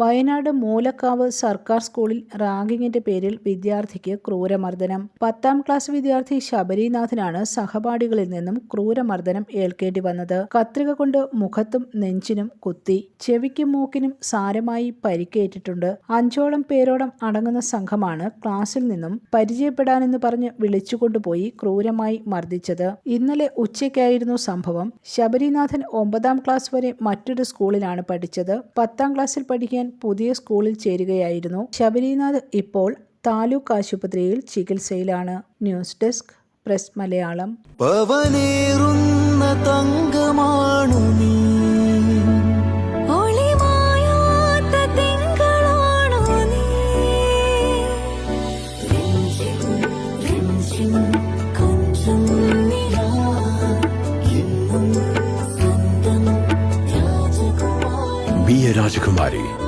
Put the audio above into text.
വയനാട് മൂലക്കാവ് സർക്കാർ സ്കൂളിൽ റാങ്കിങ്ങിന്റെ പേരിൽ വിദ്യാർത്ഥിക്ക് ക്രൂരമർദ്ദനം. പത്താം ക്ലാസ് വിദ്യാർത്ഥി ശബരിനാഥനാണ് സഹപാഠികളിൽ നിന്നും ക്രൂരമർദ്ദനം ഏൽക്കേണ്ടി വന്നത്. കത്രിക കൊണ്ട് മുഖത്തും നെഞ്ചിനും കുത്തി ചെവിക്കും മൂക്കിനും സാരമായി പരിക്കേറ്റിട്ടുണ്ട്. അഞ്ചോളം പേരോളം അടങ്ങുന്ന സംഘമാണ് ക്ലാസ്സിൽ നിന്നും പരിചയപ്പെടാനെന്ന് പറഞ്ഞ് വിളിച്ചുകൊണ്ടുപോയി ക്രൂരമായി മർദ്ദിച്ചത്. ഇന്നലെ ഉച്ചയ്ക്കായിരുന്നു സംഭവം. ശബരിനാഥൻ ഒമ്പതാം ക്ലാസ് വരെ മറ്റൊരു സ്കൂളിലാണ് പഠിച്ചത്. പത്താം ക്ലാസ്സിൽ പഠിക്കാൻ പുതിയ സ്കൂളിൽ ചേരുകയായിരുന്നു. ശബരിനാഥ് ഇപ്പോൾ താലൂക്ക് ആശുപത്രിയിൽ ചികിത്സയിലാണ്. News desk press Malayalam. പവനേറുന്ന തങ്കമാണു നീ. രാജകുമാരി